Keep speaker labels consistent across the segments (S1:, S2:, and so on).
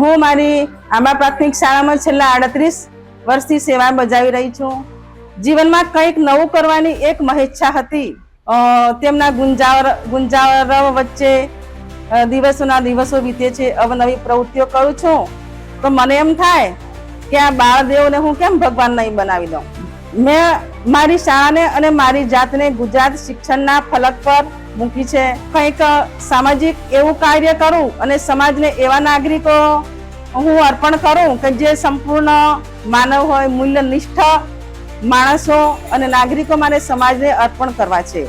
S1: હું મારી આંબા પ્રાથમિક શાળામાં છેલ્લા આડત્રીસ વર્ષથી સેવા બજાવી રહી છું. જીવનમાં કંઈક નવું કરવાની એક મહેચ્છા હતી. તેમના ગુંજાવર ગુંજારવ વચ્ચે દિવસોના દિવસો વીતે છે, અવનવી પ્રવૃત્તિઓ કરું છું. તો મને એમ થાય કે આ બાળદેવને હું કેમ ભગવાન નહીં બનાવી દઉં? મેં મારી શાળાને અને મારી જાતને ગુજરાત શિક્ષણના ફલક પર મૂકી છે. કંઈક સામાજિક એવું કાર્ય કરું અને સમાજને એવા નાગરિકો હું અર્પણ કરું કે જે સંપૂર્ણ માનવ હોય મૂલ્ય નિષ્ઠ માણસો અને નાગરિકો મારે સમાજને અર્પણ કરવા છે.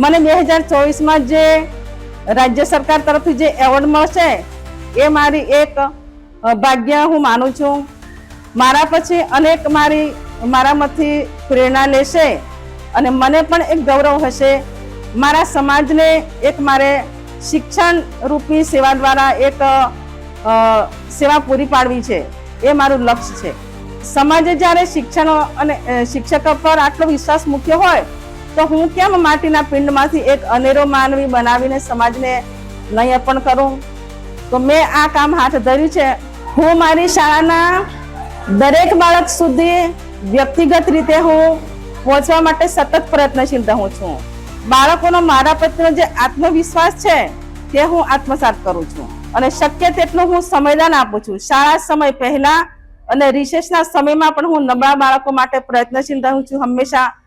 S1: મને બે હજાર ચોવીસમાં જે રાજ્ય સરકાર તરફથી જે એવોર્ડ મળશે એ મારી એક ભાગ્ય હું માનું છું. મારા પછી અનેક મારી, મારામાંથી પ્રેરણા લેશે અને મને પણ એક ગૌરવ હશે. મારા સમાજને એક મારે શિક્ષણ રૂપી સેવા દ્વારા એક સેવા પૂરી પાડવી છે. એ મારું લક્ષ્ય છે. સમાજે જ્યારે શિક્ષણ અને શિક્ષક પર આટલો વિશ્વાસ મૂક્યો હોય, તો હું કેમ માટીના પિંડમાંથી એક અનેરો માનવી બનાવીને સમાજને નહીં અર્પણ કરું? તો મેં આ કામ હાથ ધર્યું છે. હું મારી શાળાના દરેક બાળક સુધી વ્યક્તિગત રીતે હું પહોંચવા માટે સતત પ્રયત્નશીલ રહું છું. બાળકોનો મારા પ્રત્યેનો જે આત્મવિશ્વાસ છે, તે હું આત્મસાત કરું છું. અને શક્ય તેટલું હું સમયદાન આપું છું. શાળા સમય પહેલા અને રિસેસના સમયમાં પણ હું નબળા બાળકો માટે પ્રયત્નશીલ રહું છું. હંમેશા